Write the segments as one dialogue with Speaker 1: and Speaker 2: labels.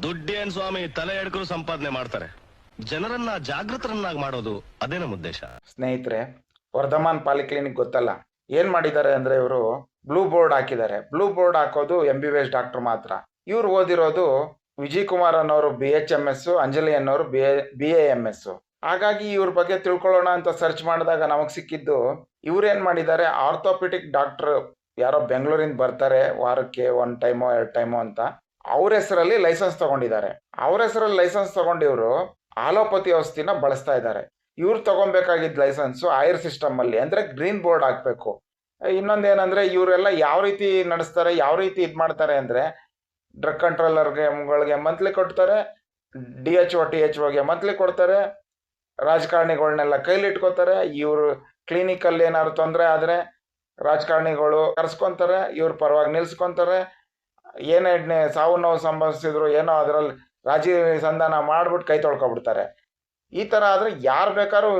Speaker 1: ದುಡ್ಡೇನ್ ಸ್ವಾಮಿ ತಲೆ ಎಡ್ಕರು ಸಂಪಾದನೆ ಮಾಡ್ತಾರೆ. ಜನರನ್ನ ಜಾಗೃತರನ್ನಾಗಿ ಮಾಡೋದು ಅದೇ ನಮ್ಮ ಉದ್ದೇಶ.
Speaker 2: ಸ್ನೇಹಿತರೆ, ವರ್ಧಮಾನ್ ಪಾಲಿಕ್ಲಿನಿಕ್ ಗೊತ್ತಲ್ಲ? ಏನ್ ಮಾಡಿದ್ದಾರೆ ಅಂದ್ರೆ ಇವರು ಬ್ಲೂ ಬೋರ್ಡ್ ಹಾಕಿದ್ದಾರೆ. ಬ್ಲೂ ಬೋರ್ಡ್ ಹಾಕೋದು M B B S doctor ಮಾತ್ರ. ಇವ್ರು ಓದಿರೋದು ವಿಜಯ್ ಕುಮಾರ್ ಅನ್ನೋರು B H M S Anjali ಅನ್ನೋರು B B A M S ಹಾಗಾಗಿ ಇವ್ರ ಬಗ್ಗೆ ತಿಳ್ಕೊಳ್ಳೋಣ ಅಂತ ಸರ್ಚ್ ಮಾಡಿದಾಗ ನಮಗ್ ಸಿಕ್ಕಿದ್ದು ಇವ್ರೇನ್ ಮಾಡಿದ್ದಾರೆ? ಆರ್ಥೋಪಿಟಿಕ್ ಡಾಕ್ಟರ್ ಯಾರೋ ಬೆಂಗಳೂರಿಂದ ಬರ್ತಾರೆ ವಾರಕ್ಕೆ ಒನ್ ಟೈಮೋ, ಎರಡು ಟೈಮೋ ಅಂತ. ಅವ್ರ ಹೆಸರಲ್ಲಿ ಲೈಸೆನ್ಸ್ ತಗೊಂಡಿದ್ದಾರೆ. ಅವ್ರ ಹೆಸರಲ್ಲಿ ಲೈಸೆನ್ಸ್ ತಗೊಂಡಿವ್ರು ಆಲೋಪತಿ ಔಷಧಿನ ಬಳಸ್ತಾ ಇದ್ದಾರೆ. ಇವ್ರು ತಗೊಬೇಕಾಗಿದ್ದ ಲೈಸೆನ್ಸು ಆಯರ್ ಸಿಸ್ಟಮ್ ಅಲ್ಲಿ ಅಂದ್ರೆ ಗ್ರೀನ್ ಬೋರ್ಡ್ ಹಾಕ್ಬೇಕು. ಇನ್ನೊಂದೇನಂದ್ರೆ ಇವರೆಲ್ಲ ಯಾವ ರೀತಿ ನಡೆಸ್ತಾರೆ, ಯಾವ ರೀತಿ ಇದು ಮಾಡ್ತಾರೆ ಅಂದ್ರೆ ಡ್ರಗ್ ಕಂಟ್ರೋಲರ್ಗೆ ಗೇಮ್ಗಳಿಗೆ ಮಂತ್ಲಿ ಕೊಡ್ತಾರೆ D H O T H ಒಗೆ monthly ಕೊಡ್ತಾರೆ ರಾಜಕಾರಣಿಗಳನ್ನೆಲ್ಲ ಕೈಲಿ ಇಟ್ಕೋತಾರೆ, ಇವರು ಕ್ಲಿನಿಕಲ್ಲಿ ಏನಾದ್ರು ತೊಂದರೆ ಆದರೆ ರಾಜಕಾರಣಿಗಳು ಕರ್ಸ್ಕೊಂತಾರೆ, ಇವ್ರ ಪರವಾಗಿ ನಿಲ್ಸ್ಕೊಂತಾರೆ ಏನೇ ಸಾವು ನೋವು ಸಂಭವಿಸಿದ್ರು ಏನೋ ಅದರಲ್ಲಿ ರಾಜಿ ಸಂಧಾನ ಮಾಡ್ಬಿಟ್ಟು ಕೈ ತೊಳ್ಕೊಬಿಡ್ತಾರೆ. ಈ ಥರ ಆದರೆ ಯಾರು ಬೇಕಾದ್ರೂ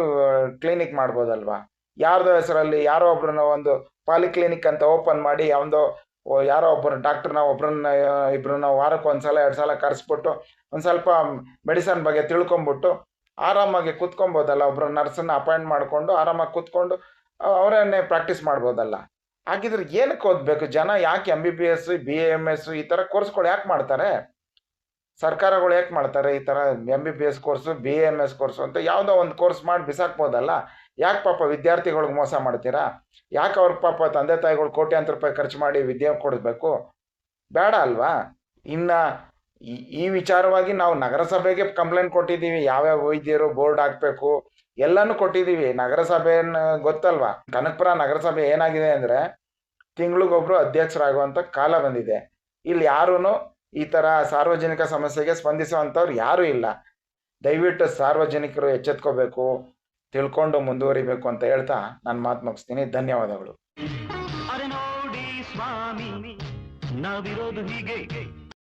Speaker 2: ಕ್ಲಿನಿಕ್ ಮಾಡ್ಬೋದಲ್ವಾ? ಯಾರ್ದೋ ಹೆಸರಲ್ಲಿ, ಯಾರೋ ಒಬ್ರನ್ನ ಒಂದು ಪಾಲಿಕ್ಲಿನಿಕ್ ಅಂತ ಓಪನ್ ಮಾಡಿ ಓ- ಯಾರೋ ಒಬ್ಬರು ಡಾಕ್ಟರ್ನ ಒಬ್ಬರನ್ನ ಇಬ್ಬರನ್ನ ವಾರಕ್ಕೆ ವಾರಕ್ಕೆ ಒಂದ್ಸಲ, ಎರಡು ಸಲ ಕರೆಸ್ಬಿಟ್ಟು ಒಂದು ಸ್ವಲ್ಪ ಮೆಡಿಸನ್ ಬಗ್ಗೆ ತಿಳ್ಕೊಂಬಿಟ್ಟು ಆರಾಮಾಗಿ ಕೂತ್ಕೊಬೋದಲ್ಲ ಒಬ್ಬರು ನರ್ಸನ್ನ ಅಪಾಯಿಂಟ್ ಮಾಡಿಕೊಂಡು ಆರಾಮಾಗಿ ಕೂತ್ಕೊಂಡು ಅವರನ್ನೇ ಪ್ರಾಕ್ಟೀಸ್ ಮಾಡ್ಬೋದಲ್ಲ. ಹಾಗಿದ್ರೆ ಏನಕ್ಕೆ ಓದಬೇಕು? ಜನ ಯಾಕೆ M B B S B M S ಈ ಥರ ಕೋರ್ಸ್ಗಳು ಯಾಕೆ ಮಾಡ್ತಾರೆ? ಸರ್ಕಾರಗಳು ಯಾಕೆ ಮಾಡ್ತಾರೆ ಈ ಥರ M B B S course B M S course ಅಂತ ಯಾವುದೋ ಒಂದು ಕೋರ್ಸ್ ಮಾಡಿ ಬಿಸಾಕ್ಬೋದಲ್ಲ? ಯಾಕೆ ಪಾಪ ವಿದ್ಯಾರ್ಥಿಗಳಿಗೆ ಮೋಸ ಮಾಡ್ತೀರಾ? ಯಾಕೆ ಅವ್ರ ಪಾಪ ತಂದೆ ತಾಯಿಗಳು ಕೋಟ್ಯಾಂತರ ರೂಪಾಯಿ ಖರ್ಚು ಮಾಡಿ ವಿದ್ಯೆ ಕೊಡಬೇಕು? ಬೇಡ ಅಲ್ವಾ? ಇನ್ನು ಈ- ಈ ವಿಚಾರವಾಗಿ ನಾವು ನಗರಸಭೆಗೆ ಕಂಪ್ಲೇಂಟ್ ಕೊಟ್ಟಿದ್ದೀವಿ. ಯಾವ್ಯಾವ ವೈದ್ಯರು ಬೋರ್ಡ್ ಹಾಕಬೇಕು? ಎಲ್ಲನೂ ಕೊಟ್ಟಿದ್ದೀವಿ ನಗರಸಭೆಯನ್ನು ಗೊತ್ತಲ್ವಾ? ಕನಕಪುರ ನಗರಸಭೆ ಏನಾಗಿದೆ ಅಂದರೆ, ತಿಂಗಳಿಗೊಬ್ರು ಅಧ್ಯಕ್ಷರಾಗುವಂಥ ಕಾಲ ಬಂದಿದೆ. ಇಲ್ಲಿ ಯಾರೂ ಈ ಥರ ಸಾರ್ವಜನಿಕ ಸಮಸ್ಯೆಗೆ ಸ್ಪಂದಿಸುವಂಥವ್ರು ಯಾರೂ ಇಲ್ಲ. ದಯವಿಟ್ಟು ಸಾರ್ವಜನಿಕರು ಎಚ್ಚೆತ್ಕೋಬೇಕು, ತಿಳ್ಕೊಂಡು ಮುಂದುವರಿಬೇಕು ಅಂತ ಹೇಳ್ತಾ ನಾನು ಮಾತು ಮುಗಿಸ್ತೀನಿ. ಧನ್ಯವಾದಗಳು.